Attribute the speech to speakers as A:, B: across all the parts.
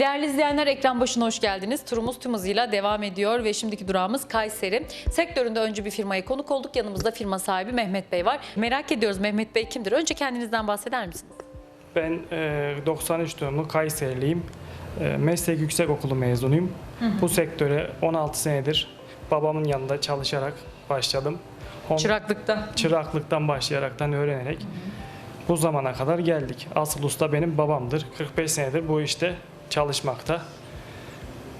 A: Değerli izleyenler ekran başına hoş geldiniz. Turumuz tüm hızıyla devam ediyor ve şimdiki durağımız Kayseri. Sektöründe önce bir firmaya konuk olduk. Yanımızda firma sahibi Mehmet Bey var. Merak ediyoruz Mehmet Bey kimdir? Önce kendinizden bahseder misiniz?
B: Ben e, 93 doğumlu Kayseriliyim. E, Meslek Yüksekokulu mezunuyum. Bu sektöre 16 senedir babamın yanında çalışarak başladım. On-
A: Çıraklıkta.
B: çıraklıktan başlayaraktan öğrenerek bu zamana kadar geldik. Asıl usta benim babamdır. 45 senedir bu işte çalışmakta.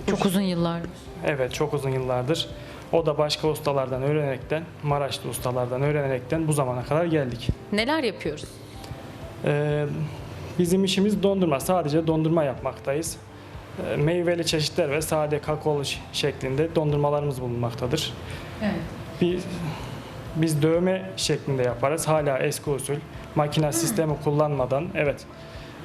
A: Çok uzun yıllar.
B: Evet çok uzun yıllardır. O da başka ustalardan öğrenerekten, Maraşlı ustalardan öğrenerekten bu zamana kadar geldik.
A: Neler yapıyoruz?
B: Ee, bizim işimiz dondurma. Sadece dondurma yapmaktayız. Ee, meyveli çeşitler ve sade kakaolu şeklinde dondurmalarımız bulunmaktadır.
A: Evet.
B: Biz, biz dövme şeklinde yaparız. Hala eski usul. Makine sistemi kullanmadan evet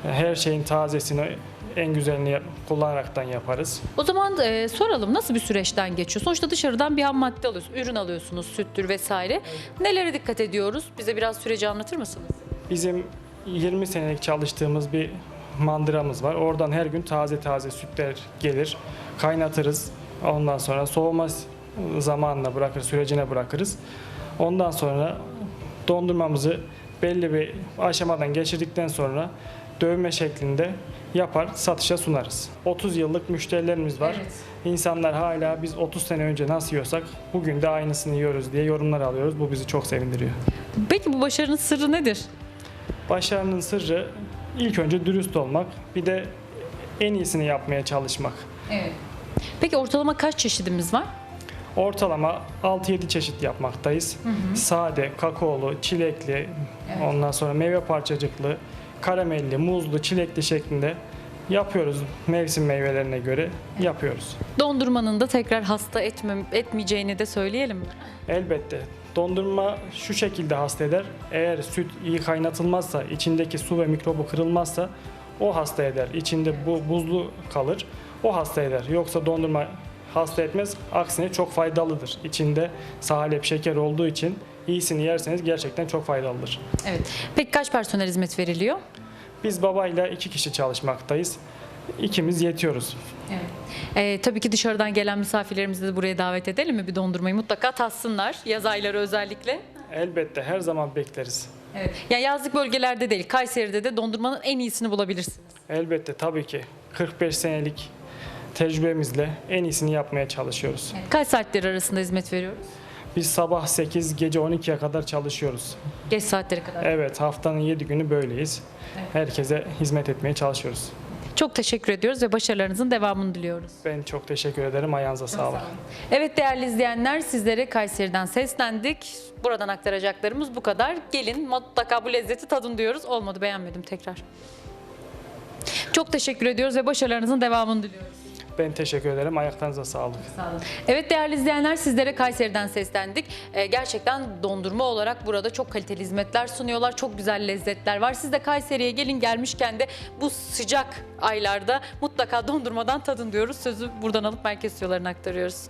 B: her şeyin tazesini en güzelini yap- kullanaraktan yaparız.
A: O zaman e, soralım nasıl bir süreçten geçiyor? Sonuçta dışarıdan bir ham madde alıyorsunuz, ürün alıyorsunuz, süttür vesaire. Nelere dikkat ediyoruz? Bize biraz süreci anlatır mısınız?
B: Bizim 20 senelik çalıştığımız bir mandıramız var. Oradan her gün taze taze sütler gelir. Kaynatırız. Ondan sonra soğuma zamanına bırakır, sürecine bırakırız. Ondan sonra dondurmamızı belli bir aşamadan geçirdikten sonra dövme şeklinde yapar, satışa sunarız. 30 yıllık müşterilerimiz var.
A: Evet.
B: İnsanlar hala biz 30 sene önce nasıl yiyorsak bugün de aynısını yiyoruz diye yorumlar alıyoruz. Bu bizi çok sevindiriyor.
A: Peki bu başarının sırrı nedir?
B: Başarının sırrı ilk önce dürüst olmak, bir de en iyisini yapmaya çalışmak.
A: Evet. Peki ortalama kaç çeşidimiz var?
B: Ortalama 6-7 çeşit yapmaktayız. Sade, kakaolu, çilekli, ondan sonra meyve parçacıklı, karamelli, muzlu, çilekli şeklinde yapıyoruz. Mevsim meyvelerine göre yapıyoruz.
A: Dondurmanın da tekrar hasta etme, etmeyeceğini de söyleyelim mi?
B: Elbette. Dondurma şu şekilde hasta eder. Eğer süt iyi kaynatılmazsa, içindeki su ve mikrobu kırılmazsa o hasta eder. İçinde bu buzlu kalır. O hasta eder. Yoksa dondurma hasta etmez. Aksine çok faydalıdır. İçinde salep, şeker olduğu için iyisini yerseniz gerçekten çok faydalıdır.
A: Evet. Peki kaç personel hizmet veriliyor?
B: Biz babayla iki kişi çalışmaktayız. İkimiz yetiyoruz.
A: Evet. Ee, tabii ki dışarıdan gelen misafirlerimizi de buraya davet edelim mi? Bir dondurmayı mutlaka tatsınlar. Yaz ayları özellikle.
B: Elbette her zaman bekleriz.
A: Evet. Yani yazlık bölgelerde değil, Kayseri'de de dondurmanın en iyisini bulabilirsiniz.
B: Elbette tabii ki 45 senelik tecrübemizle en iyisini yapmaya çalışıyoruz.
A: Kaç saatler arasında hizmet veriyoruz?
B: Biz sabah 8 gece 12'ye kadar çalışıyoruz.
A: Geç saatlere kadar.
B: Evet haftanın 7 günü böyleyiz. Herkese hizmet etmeye çalışıyoruz.
A: Çok teşekkür ediyoruz ve başarılarınızın devamını diliyoruz.
B: Ben çok teşekkür ederim. Ayağınıza sağlık.
A: Evet değerli izleyenler sizlere Kayseri'den seslendik. Buradan aktaracaklarımız bu kadar. Gelin mutlaka bu lezzeti tadın diyoruz. Olmadı beğenmedim tekrar. Çok teşekkür ediyoruz ve başarılarınızın devamını diliyoruz.
B: Ben teşekkür ederim. Ayaklarınıza sağlık.
A: Evet değerli izleyenler sizlere Kayseri'den seslendik. Ee, gerçekten dondurma olarak burada çok kaliteli hizmetler sunuyorlar. Çok güzel lezzetler var. Siz de Kayseri'ye gelin gelmişken de bu sıcak aylarda mutlaka dondurmadan tadın diyoruz. Sözü buradan alıp merkez stüdyolarına aktarıyoruz.